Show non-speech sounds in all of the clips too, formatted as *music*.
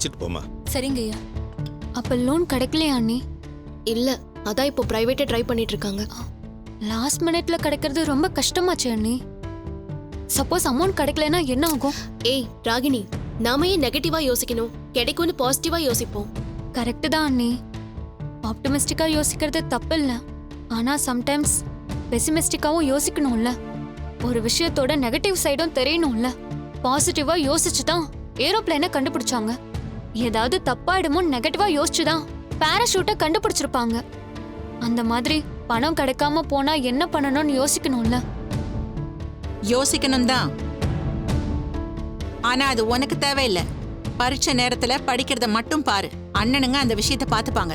வச்சுட்டு போமா சரிங்க ஐயா. அப்ப லோன் கிடைக்கலையா அண்ணி? இல்ல அதான் இப்போ பிரைவேட்டா ட்ரை பண்ணிட்டு இருக்காங்க லாஸ்ட் மினிட்ல கிடைக்கிறது ரொம்ப கஷ்டமாச்சு அண்ணி. சப்போஸ் அமௌண்ட் கிடைக்கலனா என்ன ஆகும்? ஏய் ராகினி நாம ஏன் நெகட்டிவா யோசிக்கணும்? கிடைக்கும்னு பாசிட்டிவா யோசிப்போம். கரெக்டு தான் அண்ணி. ஆப்டமிஸ்டிக்கா யோசிக்கிறது தப்பு இல்ல ஆனா சம்டைம்ஸ் பெசிமிஸ்டிக்காவும் யோசிக்கணும்ல. ஒரு விஷயத்தோட நெகட்டிவ் சைடும் தெரியணும்ல. பாசிட்டிவா யோசிச்சு தான் ஏரோப்ளேனை கண்டுபிடிச்சாங்க. ஏதாவது தப்பாயிடுமோ நெகட்டிவா யோசிச்சு தான் பாராஷூட்டை கண்டுபிடிச்சிருப்பாங்க. அந்த மாதிரி பணம் கிடைக்காம போனா என்ன பண்ணணும்னு யோசிக்கணும்ல? யோசிக்கணும் தான் ஆனா அது உனக்கு தேவையில்லை. பரீட்சை நேரத்துல படிக்கிறத மட்டும் பாரு. அண்ணனுங்க அந்த விஷயத்த பாத்துப்பாங்க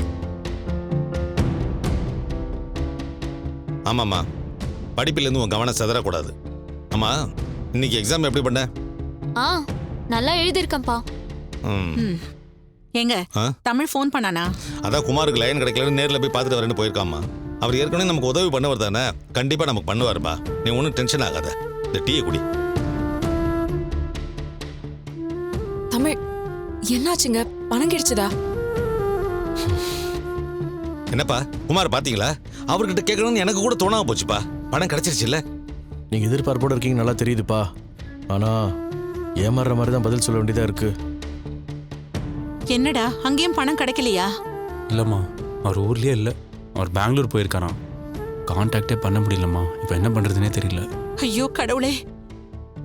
ஆமாம்மா. படிப்பிலேருந்து உன் கவனம் செதறக்கூடாது. ஆமா இன்னைக்கு எக்ஸாம் எப்படி பண்ண? ஆ நல்லா எழுதியிருக்கேன்ப்பா. ம். ம். ஏங்க ஆ? தமிழ் ஃபோன் பண்ணானா? அதான் குமாருக்கு லைன் கிடைக்கலன்னு நேரில் போய் பார்த்துட்டு வரேன்னு போயிருக்காமா அவர் ஏற்கனவே நமக்கு உதவி பண்ணவர் தானே? கண்டிப்பாக நமக்கு பண்ணுவாருப்பா. நீ ஒன்றும் டென்ஷன் ஆகாத. இந்த டீயை குடி. தமிழ் என்னாச்சுங்க? பணம் கிடைச்சதா என்னப்பா குமார் பாத்தீங்களா அவர்கிட்ட கேட்கணும்னு எனக்கு கூட தோணாம போச்சுப்பா. பணம் கிடைச்சிருச்சுல்ல. நீங்க எதிர்பார்ப்போட இருக்கீங்க நல்லா தெரியுதுப்பா. ஆனா ஏமாறுற மாதிரி தான் பதில் சொல்ல வேண்டியதா இருக்கு. என்னடா அங்கேயும் பணம் கிடைக்கலையா? இல்லைம்மா அவர் ஊர்லேயே இல்லை. அவர் பெங்களூர் போயிருக்காராம். காண்டாக்டே பண்ண முடியலம்மா. இப்போ என்ன பண்ணுறதுனே தெரியல. ஐயோ கடவுளே.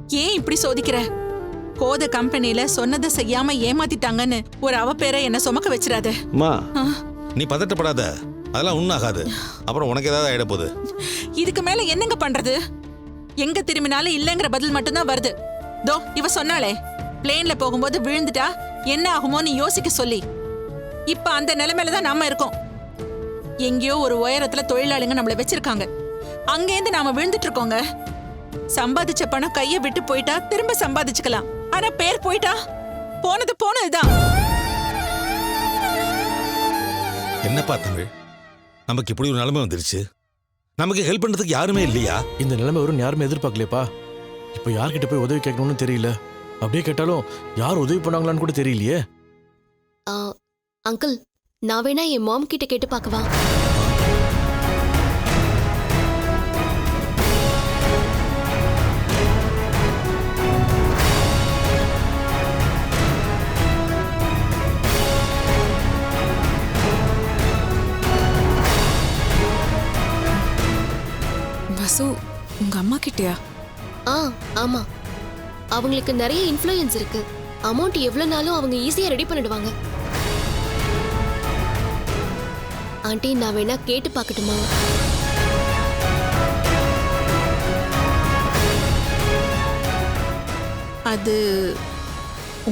ஏன் இப்படி சோதிக்கிற? கோத கம்பெனில சொன்னதை செய்யாம ஏமாத்திட்டாங்கன்னு ஒரு அவ பேரை என்ன சுமக்க வச்சிடாத. அம்மா நீ பதட்டப்படாத. அதெல்லாம் ஒன்றும் ஆகாது. அப்புறம் உனக்கு ஏதாவது ஆயிட போகுது. இதுக்கு மேல என்னங்க பண்றது? எங்க திரும்பினாலும் இல்லைங்கிற பதில் மட்டும்தான் வருது. தோ இவ சொன்னாளே. பிளேன்ல போகும்போது விழுந்துட்டா என்ன ஆகுமோன்னு யோசிக்க சொல்லி. இப்ப அந்த நிலைமையில தான் நாம இருக்கோம். எங்கேயோ ஒரு உயரத்துல தொழிலாளிங்க நம்மள வச்சிருக்காங்க. அங்கேருந்து நாம விழுந்துட்டு இருக்கோங்க. சம்பாதிச்ச பணம் கைய விட்டு போயிட்டா திரும்ப சம்பாதிச்சுக்கலாம். ஆனா பேர் போயிட்டா? போனது போனதுதான் என்னப்பா தமிழ் நமக்கு இப்படி ஒரு நிலைமை வந்துருச்சு. நமக்கு ஹெல்ப் பண்றதுக்கு யாருமே இல்லையா? இந்த நிலைமை வரும் யாருமே எதிர்பார்க்கலையப்பா. இப்போ யார்கிட்ட போய் உதவி கேட்கணும்னு தெரியல. அப்படியே கேட்டாலும் யார் உதவி பண்ணாங்களான்னு கூட தெரியலையே. ஆ, அங்கிள் நான் வேணா என் மாம் கிட்ட கேட்டு பார்க்கவா? வசு உங்க அம்மா கிட்டயா? ஆ ஆமா. அவங்களுக்கு நிறைய இன்ஃப்ளூயன்ஸ் இருக்கு. அமௌண்ட் எவ்வளோனாலும் அவங்க ஈஸியா ரெடி பண்ணிடுவாங்க. ஆண்டி நான் வேணா கேட்டு பார்க்கட்டுமா? அது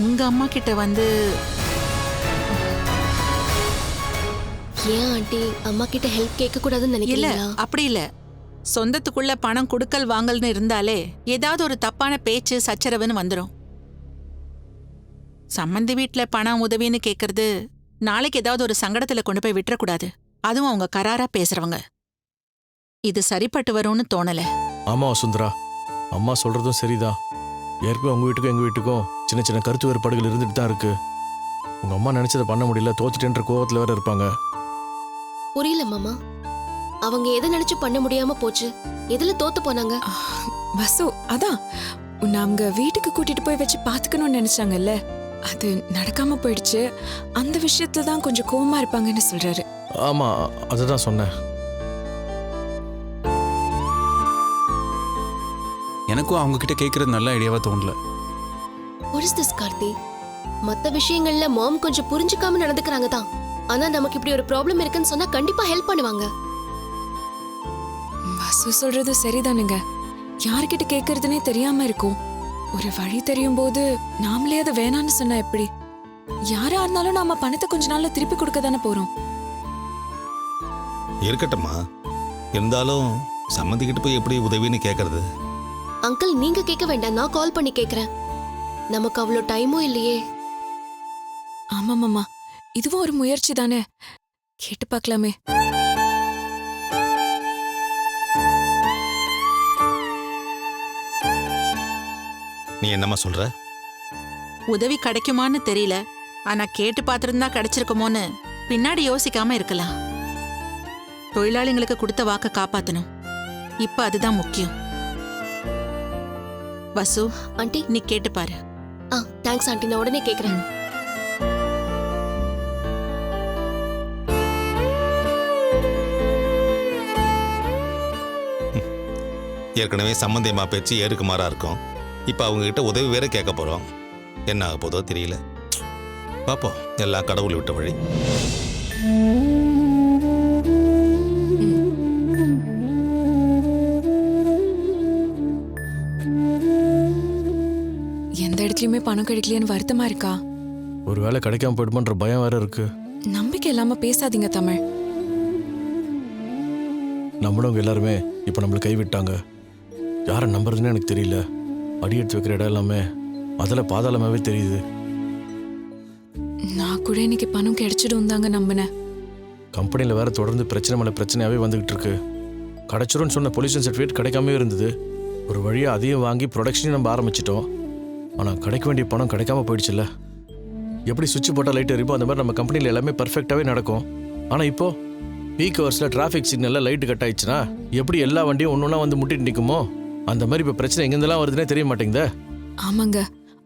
உங்க அம்மா கிட்ட வந்து ஏன் ஆண்டி அம்மா கிட்ட ஹெல்ப் கேட்க கூடாதுன்னு நினைக்கிறீங்களா? அப்படி இல்ல. சொந்தத்துக்குள்ள பணம் கொடுக்கல் வாங்கல்னு இருந்தாலே ஏதாவது ஒரு தப்பான பேச்சு சச்சரவுன்னு வந்துரும். சம்மந்தி வீட்ல பணம் உதவின்னு கேக்குறது நாளைக்கு ஏதாவது ஒரு சங்கடத்துல கொண்டு போய் விட்டுறக்கூடாது. அதுவும் அவங்க கராரா பேசுறவங்க. இது சரிப்பட்டு வரும்னு தோணல. ஆமா சுந்தரா அம்மா சொல்றதும் சரிதான். ஏற்கனவே உங்க வீட்டுக்கும் எங்க வீட்டுக்கும் சின்ன சின்ன கருத்து வேறுபாடுகள் இருந்துட்டு தான் இருக்கு. உங்க அம்மா நினைச்சதை பண்ண முடியல தோத்துட்டேன்ற கோவத்துல வேற இருப்பாங்க. புரியல மாமா. அவங்க எதை நினைச்சு பண்ண முடியாம போச்சு? எதுல தோத்து போனாங்க? வசு அதான். உன்னை அவங்க வீட்டுக்கு கூட்டிட்டு போய் வச்சு பாத்துக்கணும்னு நினைச்சாங்கல்ல? அது நடக்காம போயிடுச்சு. அந்த விஷயத்துல தான் கொஞ்சம் கோவமா இருப்பாங்கன்னு சொல்றாரு. ஆமா அதை தான் சொன்னேன். எனக்கும் அவங்க கிட்ட கேட்கறது நல்ல ஐடியாவா தோணல. Is this Karthi? மத்த விஷயங்கள்ல மாம் கொஞ்சம் புரிஞ்சுக்காம நடந்துக்கிறாங்க தான். ஆனா நமக்கு இப்படி ஒரு ப்ராப்ளம் இருக்குன்னு சொன்னா கண்டிப்பா ஹெல்ப் பண்ணுவாங்க. வசு சொல்றது சரிதானுங்க. யார்கிட்ட கேக்குறதுனே தெரியாம இருக்கும். ஒரு வழி தெரியும் போது நாமளே அதை வேணான்னு சொன்னா எப்படி? யாரா இருந்தாலும் நாம பணத்தை கொஞ்ச நாள்ல திருப்பி கொடுக்க தானே போறோம். இருக்கட்டும்மா. இருந்தாலும் சம்மந்திக்கிட்டு போய் எப்படி உதவின்னு கேட்கறது அங்கிள் நீங்க கேட்க வேண்டாம். நான் கால் பண்ணி கேக்குறேன். நமக்கு அவ்வளோ டைமும் இல்லையே. ஆமாமாமா இதுவும் ஒரு முயற்சி தானே. கேட்டு பார்க்கலாமே. நீ என்னம்மா சொல்ற? உதவி கிடைக்குமான்னு தெரியல. ஆனா கேட்டு பார்த்திருந்தா கிடைச்சிருக்குமோன்னு பின்னாடி யோசிக்காம இருக்கலாம். தொழிலாளிங்களுக்கு கொடுத்த வாக்க காப்பாத்தணும். இப்ப அதுதான் முக்கியம். வசு ஆண்டி. நீ கேட்டு பாரு. ஆ தேங்க்ஸ் ஆண்டி. நான் உடனே கேக்குறேன். ஏற்கனவே சம்மந்தியமா பேச்சு ஏறுக்கு மாறா இருக்கும். இப்போ அவங்க கிட்ட உதவி வேற கேட்க போறோம். என்ன ஆக போதோ தெரியல. பார்ப்போம் எல்லாம் கடவுள் விட்ட வழி. எந்த இடத்துலயுமே பணம் கிடைக்கலையேன்னு வருத்தமா இருக்கா? ஒரு வேளை கிடைக்காம போயிடுமான்ற பயம் வேற இருக்கு. நம்பிக்கை இல்லாம பேசாதீங்க தமிழ். நம்மளவங்க எல்லாருமே இப்போ நம்மளை கைவிட்டாங்க. யாரை நம்புறதுன்னு எனக்கு தெரியல. அடி எடுத்து வைக்கிற இடம் எல்லாமே அதில் பாதாளமாவே தெரியுது. நான் கூட இன்னைக்கு பணம் கிடைச்சிடும் தாங்க நம்பினேன். கம்பெனியில் வேற தொடர்ந்து பிரச்சனை மேலே பிரச்சனையாகவே வந்துகிட்டு இருக்கு. கிடைச்சிரும்னு சொன்ன பொல்யூஷன் சர்டிஃபிகேட் கிடைக்காமவே இருந்தது. ஒரு வழியாக அதையும் வாங்கி ப்ரொடக்ஷனையும் நம்ம ஆரம்பிச்சிட்டோம். ஆனால் கிடைக்க வேண்டிய பணம் கிடைக்காம போயிடுச்சுல்ல. எப்படி சுவிட்ச் போட்டால் லைட் எரிப்போ அந்த மாதிரி நம்ம கம்பெனியில் எல்லாமே பர்ஃபெக்டாகவே நடக்கும். ஆனால் இப்போ பீக் ஹவர்ஸில் டிராஃபிக் சிக்னலில் லைட்டு கட் ஆயிடுச்சுன்னா எப்படி எல்லா வண்டியும் ஒன்று ஒன்றா வந்து முட்டிட்டு நிற்குமோ அந்த மாதிரி இப்போ பிரச்சனை எங்கேருந்தெல்லாம் வருதுன்னே தெரிய மாட்டேங்குதே. ஆமாங்க.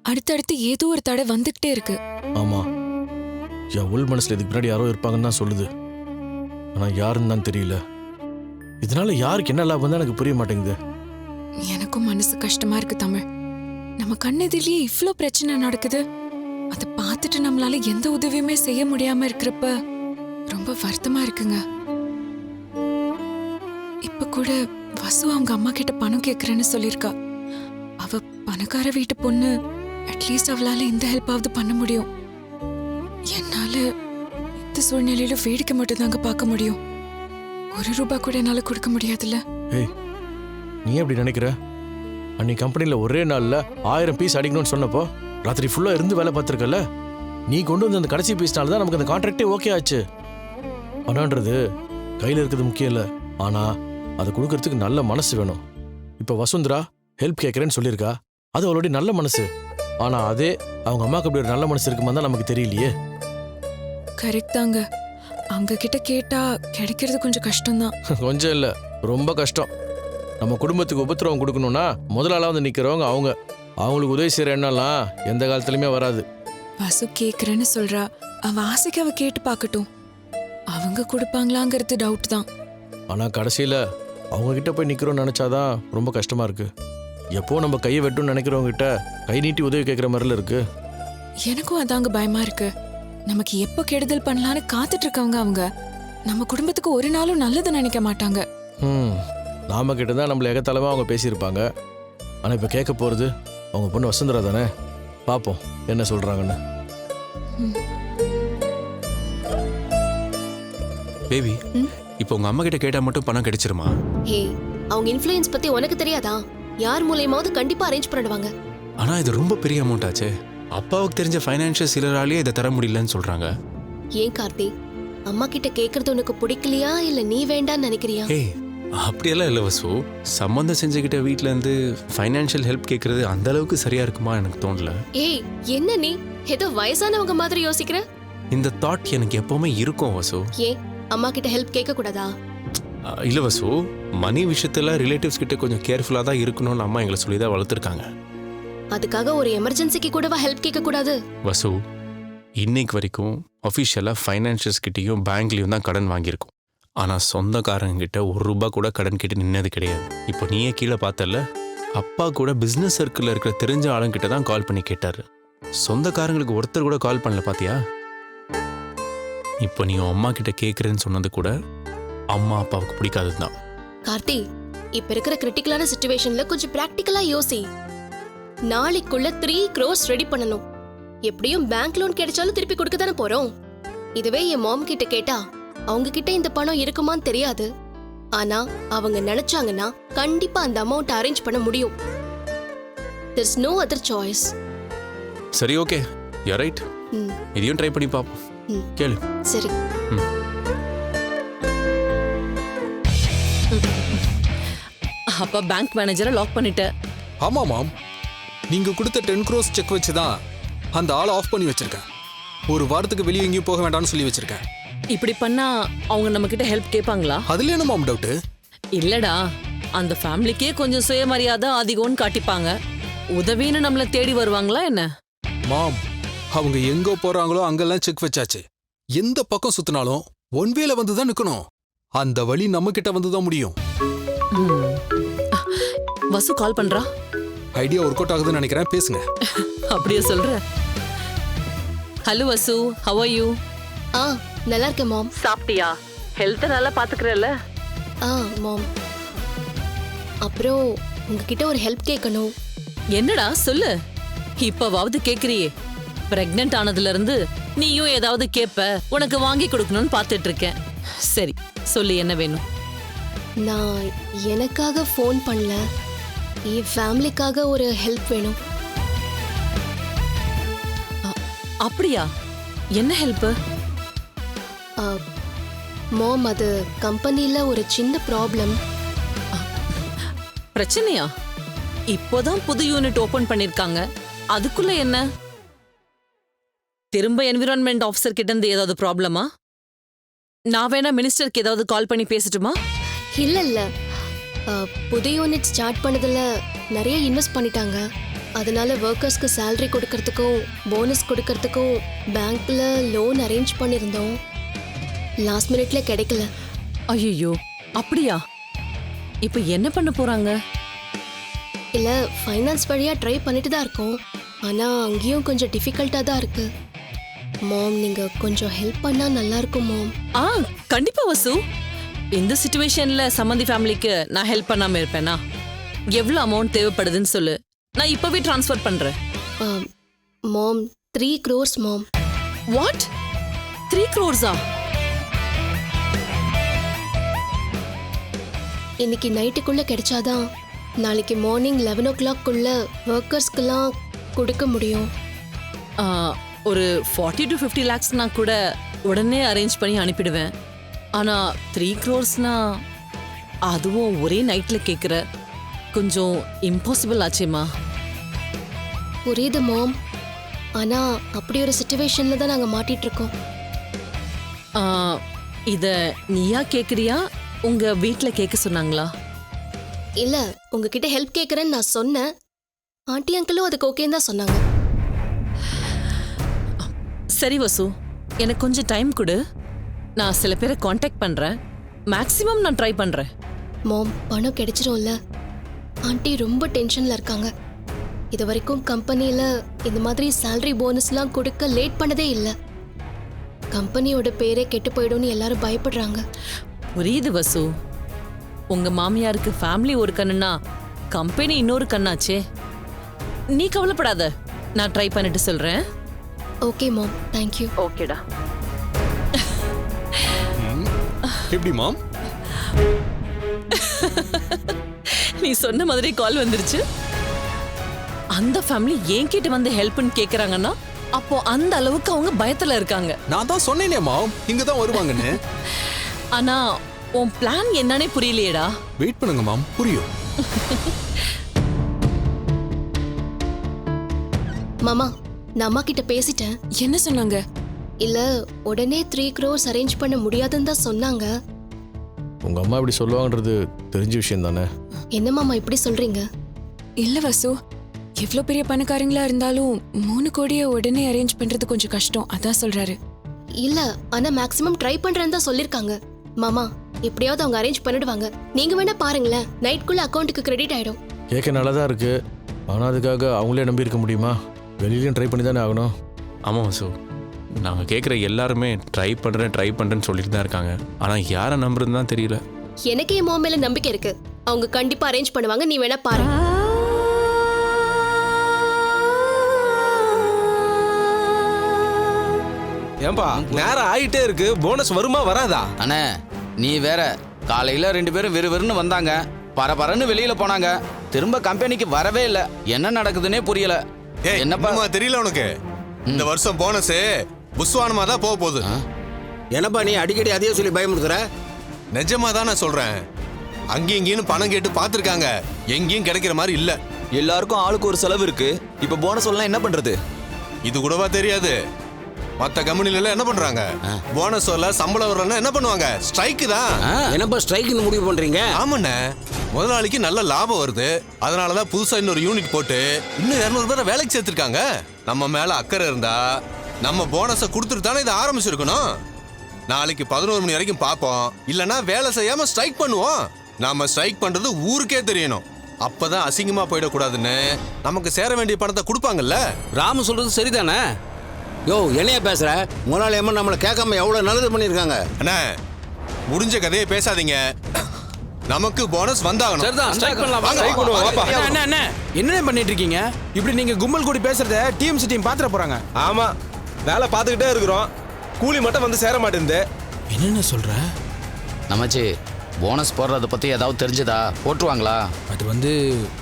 அடுத்தடுத்து ஏதோ ஒரு தடை வந்துகிட்டே இருக்கு. ஆமாம் என் உள் மனசில் இதுக்கு முன்னாடி யாரோ இருப்பாங்கன்னு தான் சொல்லுது. ஆனால் யாருன்னு தான் தெரியல. இதனால யாருக்கு என்ன லாபம் தான் எனக்கு புரிய மாட்டேங்குது. எனக்கும் மனசு கஷ்டமா இருக்கு தமிழ். நம்ம கண்ணெதிரிலேயே இவ்ளோ பிரச்சனை நடக்குது. அதை பார்த்துட்டு நம்மளால எந்த உதவியுமே செய்ய முடியாம இருக்கிறப்ப ரொம்ப வருத்தமா இருக்குங்க. இப்ப கூட வசு அவங்க அம்மா கிட்ட பணம் கேட்கறேன்னு சொல்லியிருக்கா. அவ பணக்கார வீட்டு பொண்ணு அட்லீஸ்ட் அவளால இந்த ஹெல்ப்பாவது பண்ண முடியும். என்னால இந்த சூழ்நிலையில வேடிக்கை மட்டும் தாங்க பார்க்க முடியும். ஒரு ரூபாய் கூட என்னால கொடுக்க முடியாதுல்ல. ஏய் நீ எப்படி நினைக்கிற? அன்னைக்கு கம்பெனியில் ஒரே நாளில் ஆயிரம் பீஸ் அடிக்கணும்னு சொன்னப்போ ராத்திரி ஃபுல்லாக இருந்து வேலை பார்த்துருக்கல நீ கொண்டு வந்த அந்த கடைசி பீஸ்னால தான் நமக்கு அந்த கான்ட்ராக்டே ஓகே ஆச்சு. பணம்ன்றது கையில் இருக்கிறது முக்கியம் இல்லை. ஆனால் அதை கொடுக்கறதுக்கு நல்ல மனசு வேணும். இப்போ வசுந்தரா ஹெல்ப் கேட்குறேன்னு சொல்லியிருக்கா. அது அவளுடைய நல்ல மனசு. ஆனால் அதே அவங்க அம்மாவுக்கு அப்படி ஒரு நல்ல மனசு இருக்குமா தான் நமக்கு தெரியலையே. கரெக்ட் தாங்க. அவங்க கிட்ட கேட்டா கிடைக்கிறது கொஞ்சம் கஷ்டம்தான். *laughs* கொஞ்சம் இல்லை. ரொம்ப கஷ்டம். நம்ம குடும்பத்துக்கு உபத்திரவம் கொடுக்கணும்னா முதலாளா வந்து நிற்கிறவங்க அவங்க. அவங்களுக்கு உதவி செய்கிற எண்ணம்லாம் எந்த காலத்துலையுமே வராது. வசு கேக்குறேன்னு சொல்றா. அவ ஆசைக்கு அவ கேட்டு பார்க்கட்டும். அவங்க கொடுப்பாங்களாங்கிறது டவுட் தான். ஆனால் கடைசியில் அவங்க கிட்ட போய் நிற்கிறோம்னு நினச்சாதான் ரொம்ப கஷ்டமாக இருக்கு. எப்போ நம்ம கையை வெட்டும்னு நினைக்கிறவங்க கிட்ட கை நீட்டி உதவி கேட்குற மாதிரில இருக்கு. எனக்கும் அதாங்க பயமா இருக்கு. நமக்கு எப்போ கெடுதல் பண்ணலான்னு காத்துட்டு இருக்கவங்க அவங்க. நம்ம குடும்பத்துக்கு ஒரு நாளும் நல்லது நினைக்க மாட்டாங்க. ம் நாம கிட்ட தான் நம்மளை எகத்தளமாக அவங்க பேசியிருப்பாங்க. ஆனால் இப்போ கேட்க போகிறது அவங்க பொண்ணு வசுந்தரா தானே? பார்ப்போம் என்ன சொல்கிறாங்கன்னு பேபி இப்போ உங்க அம்மா கிட்ட கேட்டா மட்டும் பணம் கிடைச்சிருமா? ஹே அவங்க இன்ஃப்ளூயன்ஸ் பத்தி உனக்கு தெரியாதா? யார் மூலியமாவது கண்டிப்பா அரேஞ்ச் பண்ணிடுவாங்க. ஆனா இது ரொம்ப பெரிய அமௌண்ட் ஆச்சே. அப்பாவுக்கு தெரிஞ்ச ஃபைனான்ஷியல் சிலராலேயே இதை தர முடியலன்னு சொல்றாங்க. ஏன் கார்த்தி? அம்மா கிட்ட கேக்குறது உனக்கு பிடிக்கலையா? இல்ல நீ வேண்டான்னு நினைக்கிறியா? ஏய் அப்படியெல்லாம் இல்லை வசு. சம்மந்தம் செஞ்சுக்கிட்ட வீட்ல இருந்து ஃபைனான்ஷியல் ஹெல்ப் கேட்கறது அந்த அளவுக்கு சரியா இருக்குமா எனக்கு தோணல. ஏய் என்ன நீ? ஏதோ வயசானவங்க மாதிரி யோசிக்கிற? இந்த தாட் எனக்கு எப்பவுமே இருக்கும் வசு. ஏன்? அம்மா கிட்ட ஹெல்ப் கேட்க கூடாதா இல்ல வசு மணி விஷயத்துல ரிலேட்டிவ்ஸ் கிட்ட கொஞ்சம் கேர்ஃபுல்லாக தான் இருக்கணும்னு அம்மா எங்களை சொல்லி தான் வளர்த்துருக்காங்க. அதுக்காக ஒரு எமர்ஜென்சிக்கு கூடவா ஹெல்ப் கேட்க கூடாது வசு இன்னைக்கு வரைக்கும் அஃபிஷியலாக ஃபைனான்ஷியல்ஸ் கிட்டேயும் பேங்க்லேயும் தான் கடன் வாங்கியிருக்கோம். ஆனால் சொந்தக்காரங்க கிட்ட ஒரு ரூபா கூட கடன் கேட்டு நின்னது கிடையாது. இப்போ நீயே கீழே பார்த்தல அப்பா கூட பிஸ்னஸ் சர்க்கிளில் இருக்கிற தெரிஞ்ச ஆளுங்கிட்ட தான் கால் பண்ணி கேட்டாரு. சொந்தக்காரங்களுக்கு ஒருத்தர் கூட கால் பண்ணல பாத்தியா? இப்போ நீ உன் அம்மா கிட்ட கேட்குறேன்னு சொன்னது கூட அம்மா அப்பாவுக்கு பிடிக்காதது தான் கார்த்தி இப்ப இருக்கிற கிரிட்டிக்கலான சுச்சுவேஷன்ல கொஞ்சம் பிராக்டிக்கலா யோசி. நாளைக்குள்ள த்ரீ க்ரோஸ் ரெடி பண்ணணும். எப்படியும் பேங்க் லோன் கிடைச்சாலும் திருப்பி கொடுக்க தானே போறோம். இதுவே என் மாம் கிட்ட கேட்டா அவங்க கிட்ட இந்த பணம் இருக்குமான்னு தெரியாது. ஆனா அவங்க நினைச்சாங்கன்னா கண்டிப்பா அந்த அமௌண்ட் அரேஞ்ச் பண்ண முடியும். There's நோ அதர் சாய்ஸ் சரி ஓகே ரைட் ம். இதையும் ட்ரை பண்ணி பார்ப்போம் ம். கேளு. சரி. அப்ப பேங்க் மேனேஜரை லாக் பண்ணிட்ட. ஆமா மாம் நீங்க கொடுத்த டென் க்ரோஸ் செக் வச்சு தான் அந்த ஆளை ஆஃப் பண்ணி வச்சிருக்கேன். ஒரு வாரத்துக்கு வெளியே எங்கேயும் போக வேண்டாம்னு சொல்லி வச்சிருக்கேன். இப்படி பண்ணா அவங்க நம்ம கிட்ட ஹெல்ப் கேட்பாங்களா? அதுல என்ன மாம் டவுட்டு இல்லடா. அந்த ஃபேமிலிக்கே கொஞ்சம் சுயமரியாதை அதிகம்னு காட்டிப்பாங்க. உதவின்னு நம்மள தேடி வருவாங்களா என்ன? மாம் அவங்க எங்க போறாங்களோ அங்கெல்லாம் செக் வச்சாச்சு. எந்த பக்கம் சுத்தினாலும் ஒன் வேல வந்து தான் நிக்கணும். அந்த வழி நம்ம கிட்ட வந்து தான் முடியும். வசு கால் பண்றா? ஐடியா ஒர்க் அவுட் ஆகுதுன்னு நினைக்கிறேன். பேசுங்க. *laughs* அப்படியே சொல்ற. Hello Vasu. How are you ஆ நல்லா இருக்கேன் மாம். சாப்பிட்டியா? ஹெல்த்தை நல்லா பாத்துக்கிறல்ல? ஆ மாம். அப்புறம் உங்ககிட்ட ஒரு ஹெல்ப் கேட்கணும். என்னடா? சொல்லு. இப்பவாவது கேக்குறியே. பிரெக்னென்ட் ஆனதுல இருந்து நீயும் ஏதாவது கேப்ப உனக்கு வாங்கி கொடுக்கணும்னு பார்த்துட்டு இருக்கேன் சரி சொல்லு என்ன வேணும். நான் எனக்காக ஃபோன் பண்ணல. என் ஃபேமிலிக்காக ஒரு ஹெல்ப் வேணும். அப்படியா? என்ன ஹெல்ப் மாம் அது கம்பெனியில் ஒரு சின்ன ப்ராப்ளம். பிரச்சனையா? இப்போதான் புது யூனிட் ஓபன் பண்ணிருக்காங்க. அதுக்குள்ள என்ன? திரும்ப என்விரான்மெண்ட் ஆஃபீஸர் கிட்ட இருந்து ஏதாவது ப்ராப்ளமா? நான் வேணா மினிஸ்டருக்கு ஏதாவது கால் பண்ணி பேசட்டுமா? இல்லை இல்லை புது யூனிட் ஸ்டார்ட் பண்ணதில் நிறைய இன்வெஸ்ட் பண்ணிட்டாங்க. அதனால ஒர்க்கர்ஸ்க்கு சேலரி கொடுக்கறதுக்கும் போனஸ் கொடுக்கறதுக்கும் பேங்க்ல லோன் அரேஞ்ச் பண்ணியிருந்தோம். லாஸ்ட் மினிட்ல கிடைக்கல. ஐயோ அப்படியா? இப்போ என்ன பண்ண போறாங்க? இல்லை ஃபைனான்ஸ் வழியாக ட்ரை பண்ணிட்டு தான் இருக்கோம். ஆனால் அங்கேயும் கொஞ்சம் டிஃபிகல்ட்டாக தான் இருக்கு. மாம் நீங்கள் கொஞ்சம் ஹெல்ப் பண்ணால் நல்லா இருக்கும் மாம் ஆ கண்டிப்பா வசு. இந்த சுச்சுவேஷன்ல சம்மந்தி ஃபேமிலிக்கு நான் ஹெல்ப் பண்ணாம இருப்பேனா? எவ்வளவு அமௌண்ட் தேவைப்படுதுன்னு சொல்லு. நான் இப்பவே ட்ரான்ஸ்ஃபர் பண்றேன். Ma'am three crores ma'am what three க்ரோர்ஸா இன்னைக்கு நைட்டுக்குள்ளே கிடைச்சாதான் நாளைக்கு மார்னிங் லெவன் ஓ கிளாக்குள்ள ஒர்க்கர்ஸ்க்கெல்லாம் கொடுக்க முடியும். ஒரு ஃபார்ட்டி டு ஃபிஃப்டி லேக்ஸ்னா கூட உடனே அரேஞ்ச் பண்ணி அனுப்பிடுவேன். ஆனா த்ரீ க்ரோர்ஸ்னா அதுவும் ஒரே நைட்ல கேட்குற கொஞ்சம் இம்பாசிபிள் ஆச்சேம்மா. புரியுது மாம் ஆனால் அப்படி ஒரு சுச்சுவேஷனில் தான் நாங்கள் மாட்டிட்டு இருக்கோம் ஆ, இத நீயா கேக்குறியா? உங்க வீட்ல கேட்க சொன்னாங்களா? இல்லை உங்ககிட்ட ஹெல்ப் கேட்குறேன்னு நான் சொன்னேன். ஆண்டி அங்கிளும் அதுக்கு ஓகேன்னு தான் சொன்னாங்க. சரி வசு. எனக்கு கொஞ்சம் டைம் கொடு. நான் சில பேரை காண்டாக்ட் பண்றேன். மேக்ஸிமம் நான் ட்ரை பண்றேன். மாம் பணம் கிடைச்சிரும்ல. ஆண்டி ரொம்ப டென்ஷனில் இருக்காங்க. இது வரைக்கும் கம்பெனியில் இந்த மாதிரி சேலரி போனஸ்லாம் கொடுக்க லேட் பண்ணதே இல்லை. கம்பெனியோட பேரே கெட்டு போயிடும்னு எல்லாரும் பயப்படுறாங்க. புரியுது வசு. உங்க மாமியாருக்கு ஃபேமிலி ஒரு கண்ணுனா கம்பெனி இன்னொரு கண்ணாச்சே. நீ கவலைப்படாத. நான் ட்ரை பண்ணிட்டு சொல்றேன். ஓகே மாம் தேங்க்யூ ஓகேடா எப்படி மாம்? நீ சொன்ன மாதிரி கால் வந்துருச்சு. அந்த ஃபேமிலி என்கிட்ட வந்து ஹெல்ப்னு கேக்குறாங்கன்னா அப்போ அந்த அளவுக்கு அவங்க பயத்துல இருக்காங்க. நான் தான் சொன்னேனே மாம். இங்க தான் வருவாங்கன்னு. ஆனா உன் பிளான் என்னன்னே புரியலையேடா. வெயிட் பண்ணுங்க மாம். புரியும். மாமா நான் அம்மா கிட்ட பேசிட்டேன். என்ன சொன்னாங்க? இல்ல உடனே த்ரீ க்ரோர்ஸ் அரேஞ்ச் பண்ண முடியாதுன்னு தான் சொன்னாங்க. உங்க அம்மா இப்படி சொல்லுவாங்கன்றது தெரிஞ்ச விஷயம் தானே? என்ன மாமா இப்படி சொல்றீங்க? இல்ல வசு. எவ்வளோ பெரிய பணக்காரங்களா இருந்தாலும் மூணு கோடியை உடனே அரேஞ்ச் பண்றது கொஞ்சம் கஷ்டம். அதான் சொல்றாரு. இல்ல ஆனா மேக்ஸிமம் ட்ரை பண்றேன்னு தான் சொல்லிருக்காங்க. மாமா எப்படியாவது அவங்க அரேஞ்ச் பண்ணிடுவாங்க. நீங்க வேணா பாருங்களேன் நைட்குள்ள அக்கௌண்ட்டுக்கு கிரெடிட் ஆயிடும். கேட்க நல்லா தான் இருக்கு. ஆனால் அதுக்காக அவங்களே நம்பி இருக்க முடியுமா? வெளியிலையும் ட்ரை பண்ணி தானே ஆகணும். ஆமாம் வசு. நாங்கள் கேட்குற எல்லாருமே ட்ரை பண்ணுறேன் ட்ரை பண்ணுறேன்னு சொல்லிட்டு தான் இருக்காங்க. ஆனால் யாரை நம்புறதுன்னு தான் தெரியல. எனக்கு என் மேல நம்பிக்கை இருக்கு. அவங்க கண்டிப்பா அரேஞ்ச் பண்ணுவாங்க நீ வேணா பாரு. ஏன்பா நேரம் ஆயிட்டே இருக்கு. போனஸ் வருமா வராதா? அண்ணே நீ வேற காலையில ரெண்டு பேரும் வெறுவெறுன்னு வந்தாங்க. பரபரன்னு வெளியில போனாங்க. திரும்ப கம்பெனிக்கு வரவே இல்ல. என்ன நடக்குதுன்னே புரியல. என்னப்பா? தெரியல உனக்கு? இந்த வருஷம் போனஸ் புஸ்வானமா தான் போக போகுது. என்னப்பா நீ அடிக்கடி அதையே சொல்லி பயமுறுத்துற? நிஜமா தான் நான் சொல்றேன். அங்கேயும் இங்கேயும் பணம் கேட்டு பார்த்துருக்காங்க. எங்கேயும் கிடைக்கிற மாதிரி இல்ல. எல்லாருக்கும் ஆளுக்கு ஒரு செலவு இருக்கு. இப்ப போனஸ் எல்லாம் என்ன பண்றது? இது கூடவா தெரியாது. மத்த கம்பெனில எல்லாம் என்ன பண்றாங்க? போனஸ் வரல சம்பளம் வரலன்னா என்ன பண்ணுவாங்க? ஸ்ட்ரைக்கு தான். என்னப்பா ஸ்ட்ரைக்னு முடிவு பண்றீங்க? ஆமாண்ணே. முதலாளிக்கு நல்ல லாபம் வருது. அதனாலதான் புதுசா இன்னொரு யூனிட் போட்டு இன்னும் இருநூறு பேரை வேலைக்கு சேர்த்திருக்காங்க. நம்ம மேல அக்கறை இருந்தா நம்ம போனஸை கொடுத்துட்டு தானே இதை ஆரம்பிச்சிருக்கணும்? நாளைக்கு பதினோரு மணி வரைக்கும் பார்ப்போம். இல்லனா வேலை செய்யாம ஸ்ட்ரைக் பண்ணுவோம். நாம ஸ்ட்ரைக் பண்றது ஊருக்கே தெரியணும். அப்பதான் அசிங்கமா போயிடக்கூடாதுன்னு நமக்கு சேர வேண்டிய பணத்தை கொடுப்பாங்கல்ல? ராமு சொல்றது சரிதானே? யோ என்னைய பேசுற? முதலாளி அம்மா நம்மளை கேட்காம எவ்வளவு நல்லது பண்ணிருக்காங்க அண்ணா முடிஞ்ச கதையை பேசாதீங்க. நமக்கு போனஸ் வந்தாகணும். சரிதான் ஸ்ட்ரைக் பண்ணலாம். வாங்க, ஸ்ட்ரைக் பண்ணுவோம் வாப்பா அண்ணா, அண்ணா, என்ன பண்ணிட்டு இருக்கீங்க? இப்படி நீங்க கும்பல் கூடி பேசுறத டிஎம்சி டீம் பாத்துற போறாங்க. ஆமா. வேலை பார்த்துக்கிட்டே இருக்கிறோம். கூலி மட்டும் வந்து சேர மாட்டேங்குது. என்னென்ன சொல்ற? நமச்சி போனஸ் போடுறத பத்தி ஏதாவது தெரிஞ்சதா? போட்டுருவாங்களா? அது வந்து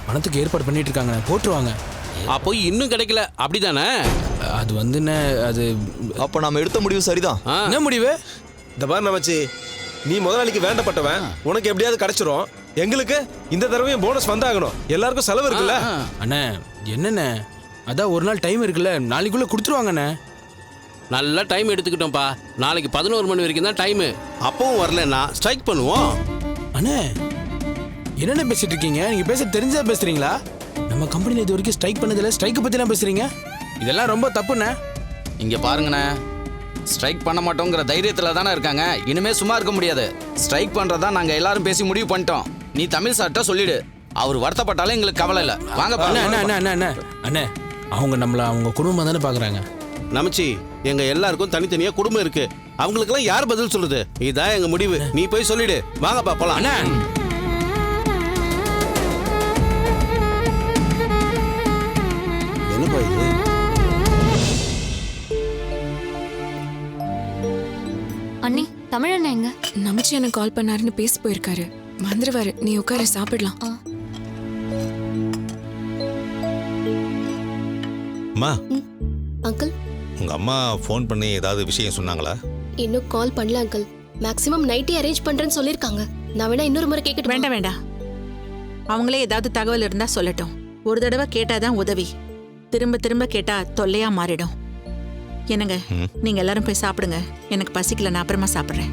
பணத்துக்கு ஏற்பாடு பண்ணிட்டு இருக்காங்க போட்டுருவாங்க அப்போ இன்னும் கிடைக்கல. அப்படிதானே? அது வந்து என்ன அது அப்ப நாம எடுத்த முடிவு சரிதான். என்ன முடிவு? இந்த மாதிரி நமச்சி நீ முதலாளிக்கு வேண்டப்பட்டவன். உனக்கு எப்படியாவது கிடைச்சிரும். எங்களுக்கு இந்த தடவையும் போனஸ் வந்தாகணும். எல்லாருக்கும் செலவு இருக்குல்ல? அண்ணே என்னண்ணே அதான் ஒரு நாள் டைம் இருக்குல்ல. நாளைக்குள்ள கொடுத்துருவாங்கண்ணே. நல்லா டைம் எடுத்துக்கிட்டோம்ப்பா. நாளைக்கு பதினோரு மணி வரைக்கும் தான் டைமு அப்பவும் வரலன்னா ஸ்ட்ரைக் பண்ணுவோம். அண்ணே என்னென்ன பேசிட்டு இருக்கீங்க? நீங்க பேச தெரிஞ்சா பேசுறீங்களா? நம்ம கம்பெனில இது வரைக்கும் ஸ்ட்ரைக் பண்ணதில்ல ஸ்ட்ரைக் பத்திலாம் பேசுறீங்க? இதெல்லாம் ரொம்ப தப்புண்ணே. இங்க பாருங்கண்ணே. ஸ்ட்ரைக் பண்ண மாட்டோங்கிற தைரியத்துல தானே இருக்காங்க. இனிமே சும்மா இருக்க முடியாது. ஸ்ட்ரைக் பண்றதா நாங்க எல்லாரும் பேசி முடிவு பண்ணிட்டோம். நீ தமிழ் சார்ட்ட சொல்லிடு. அவர் வருத்தப்பட்டாலும் எங்களுக்கு கவலை இல்ல. வாங்க அண்ணே அண்ணே அண்ணே அண்ணே அண்ணே. அண்ணே அவங்க நம்மள அவங்க குடும்பம் தானே பாக்குறாங்க. நமச்சி எங்க எல்லாருக்கும் தனித்தனியா குடும்பம் இருக்கு. அவங்களுக்கெல்லாம் யார் பதில் சொல்றது? இதான் எங்க முடிவு. நீ போய் சொல்லிடு. வாங்கப்பா போலாம். அண்ணா. என்னப்பா இது? அண்ணி தமிழண்ணா எங்க? நமச்சி எனக்கு கால் பண்ணாருன்னு பேச போயிருக்காரு. வந்துருவாரு. நீ உட்கார சாப்பிடலாம். அம்மா அங்கிள். உங்க அம்மா ஃபோன் பண்ணி ஏதாவது விஷயம் சொன்னாங்களா? இன்னும் கால் பண்ணல அங்கிள் மேக்ஸிமம் நைட்டே அரேஞ்ச் பண்றேன்னு சொல்லிருக்காங்க நான் வேணா இன்னொரு முறை கேட்கட்டு வேண்டாம் வேண்டாம். அவங்களே ஏதாவது தகவல் இருந்தா சொல்லட்டும். ஒரு தடவை கேட்டாதான் உதவி. திரும்ப திரும்ப கேட்டா தொல்லையா மாறிடும். என்னங்க. நீங்க எல்லாரும் போய் சாப்பிடுங்க. எனக்கு பசிக்கல நான் அப்புறமா சாப்பிடுறேன்.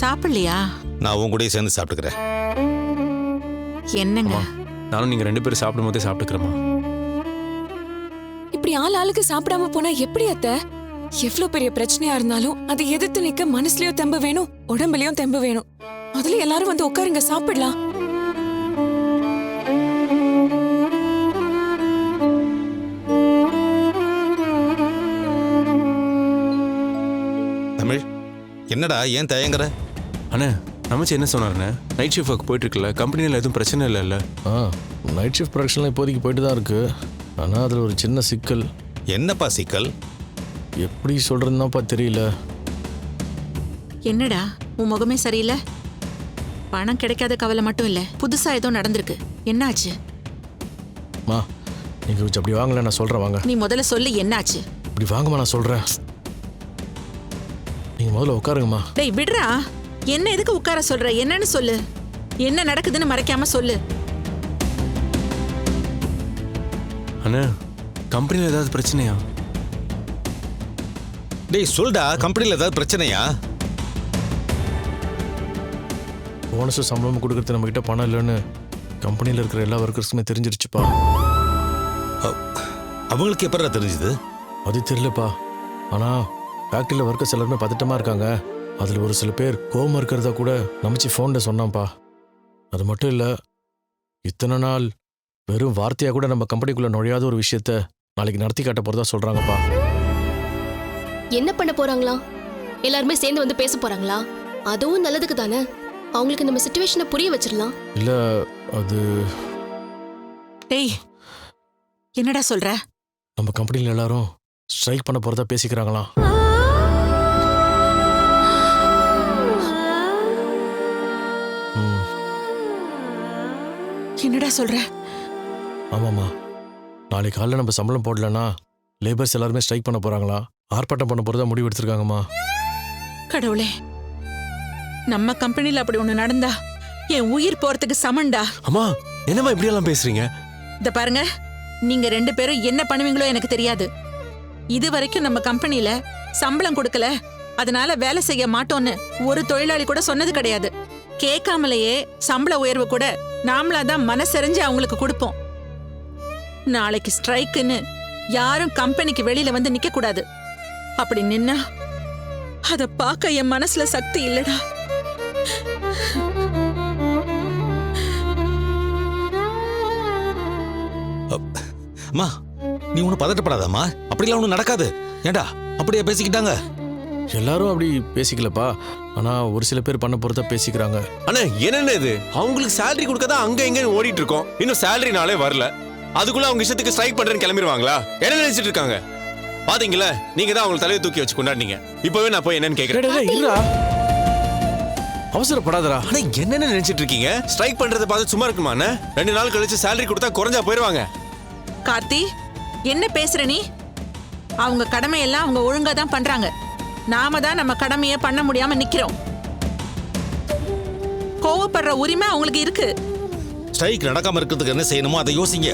சாப்பிடலையா? நான் உன் கூடயே சேர்ந்து சாப்பிட்டுக்கிறேன். என்னங்க? நானும் நீங்க ரெண்டு பேரும் சாப்பிடும் போதே சாப்பிட்டுக்கிறேம்மா. இப்படி ஆள் ஆளுக்கு சாப்பிடாம போனா எப்படி அத்த? எவ்வளவு பெரிய பிரச்சனையா இருந்தாலும் அதை எதிர்த்து நிக்க மனசுலயும் தெம்பு வேணும் உடம்புலயும் தெம்பு வேணும். முதல்ல எல்லாரும் வந்து உட்காருங்க சாப்பிடலாம். தமிழ் என்னடா ஏன் தயங்குற? அண்ணே நமச்சி என்ன சொன்னாருண்ணே? நைட் ஷிஃப்ட் ஒர்க் போயிட்டு இருக்குல்ல கம்பெனியில் எதுவும் பிரச்சனை இல்லைல்ல? ஆ நைட் ஷிஃப்ட் ப்ரொடக்ஷன்லாம் இப்போதைக்கு போயிட்டு தான் இருக்கு. ஆனால் அதில் ஒரு சின்ன சிக்கல். என்னப்பா சிக்கல்? எப்படி சொல்கிறதுனாப்பா தெரியல. என்னடா உன் முகமே சரியில்லை? பணம் கிடைக்காத கவலை மட்டும் இல்ல புதுசா ஏதோ நடந்திருக்கு. என்னாச்சு? மா நீங்கள் கொஞ்சம் அப்படி வாங்கல நான் சொல்கிறேன் வாங்க. நீ முதல்ல சொல்லு என்னாச்சு? இப்படி வாங்கம்மா நான் சொல்கிறேன் நீங்கள் முதல்ல உட்காருங்கம்மா. டேய் விடுறா. என்ன எதுக்கு உட்கார சொல்ற? என்னன்னு சொல்லு. என்ன நடக்குதுன்னு மறைக்காம சொல்லு. அண்ணே கம்பெனியில் ஏதாவது பிரச்சனையா? டேய் சொல்டா கம்பெனியில் ஏதாவது பிரச்சனையா? போனஸு சம்பளம் கொடுக்கறது நம்மக்கிட்ட பணம் இல்லைன்னு கம்பெனியில் இருக்கிற எல்லா ஒர்க்கர்ஸுமே தெரிஞ்சிருச்சுப்பா. அவங்களுக்கு எப்படா தெரிஞ்சுது? அது தெரியலப்பா. ஆனால் ஃபேக்ட்ரியில் ஒர்க்கர்ஸ் எல்லாருமே பதட்டமாக இருக்காங்க. அதில் ஒரு சில பேர் கோவம் இருக்கிறதா கூட நம்பிச்சு ஃபோனில் சொன்னான்ப்பா. அது மட்டும் இல்லை இத்தனை நாள் வெறும் வார்த்தையாக கூட நம்ம கம்பெனிக்குள்ளே நுழையாத ஒரு விஷயத்த நாளைக்கு நடத்தி காட்ட போகிறதா சொல்கிறாங்கப்பா என்ன பண்ண போறாங்களா? எல்லாருமே சேர்ந்து வந்து பேச போறாங்களா? அதுவும் நல்லதுக்கு தானே? அவங்களுக்கு நம்ம சுச்சுவேஷனை புரிய வச்சிடலாம் இல்லை அது டேய் என்னடா சொல்ற? நம்ம கம்பெனியில் எல்லாரும் ஸ்ட்ரைக் பண்ண போகிறதா பேசிக்கிறாங்களாம். என்னடா சொல்ற? ஆமாம்மா. நாளைக்கு காலைல நம்ம சம்பளம் போடலன்னா லேபர்ஸ் எல்லாருமே ஸ்ட்ரைக் பண்ண போகிறாங்களா ஆர்ப்பாட்டம் பண்ண போகிறதா முடிவு எடுத்திருக்காங்கம்மா. கடவுளே. நம்ம கம்பெனில அப்படி ஒண்ணு நடந்தா என் உயிர் போறதுக்கு சமண்டா? அம்மா என்னம்மா இப்படியெல்லாம் பேசுறீங்க? இந்த பாருங்க நீங்க ரெண்டு பேரும் என்ன பண்ணுவீங்களோ எனக்கு தெரியாது. இது வரைக்கும் நம்ம கம்பெனில சம்பளம் கொடுக்கல அதனால வேலை செய்ய மாட்டோம்னு ஒரு தொழிலாளி கூட சொன்னது கிடையாது. கேட்காமலேயே சம்பள உயர்வு கூட நாமளா தான் மனசெறிஞ்சு அவங்களுக்கு கொடுப்போம். நாளைக்கு ஸ்ட்ரைக்குன்னு யாரும் கம்பெனிக்கு வெளியில வந்து நிக்க கூடாது. அப்படி நின்னா அத பார்க்க என் மனசுல சக்தி இல்லடா. அம்மா நீ ஒன்றும் பதட்டப்படாதம்மா. அப்படிலாம் ஒன்றும் நடக்காது. ஏண்டா அப்படியே பேசிக்கிட்டாங்க. எல்லாரும் அப்படி பேசிக்கலப்பா. ஆனா ஒரு சில பேர் பண்ண பொறுத்தா பேசிக்கிறாங்க. அண்ணா என்னென்ன இது? அவங்களுக்கு சேலரி கொடுக்க தான் அங்க எங்க ஓடிட்டு இருக்கோம் இன்னும் சேலரினாலே வரல. அதுக்குள்ள அவங்க இஷ்டத்துக்கு ஸ்ட்ரைக் பண்றேன்னு கிளம்பிடுவாங்களா என்ன நினைச்சிட்டு இருக்காங்க? பாத்தீங்களா? நீங்க தான் அவங்க தலையை தூக்கி வச்சு கொண்டாடினீங்க. இப்பவே நான் போய் என்னன்னு கேக்குறேன். டேய், டேய், இருடா. அவசரப்படாதடா. ஆனா என்னென்ன நினைச்சிட்டு இருக்கீங்க? ஸ்ட்ரைக் பண்றதை பார்த்து சும்மா இருக்குமா ரெண்டு நாள் கழிச்சு சேலரி கொடுத்தா குறைஞ்சா போயிருவாங்க. கார்த்தி என்ன பேசுற நீ? அவங்க கடமையெல்லாம் அவங்க ஒழுங்கா தான் பண்றாங்க. நாம தான் நம்ம கடமையை பண்ண முடியாம நிக்கிறோம். கோவப்படுற உரிமை அவங்களுக்கு இருக்கு. ஸ்ட்ரைக் நடக்காம இருக்கிறதுக்கு என்ன செய்யணுமோ அதை யோசிங்க.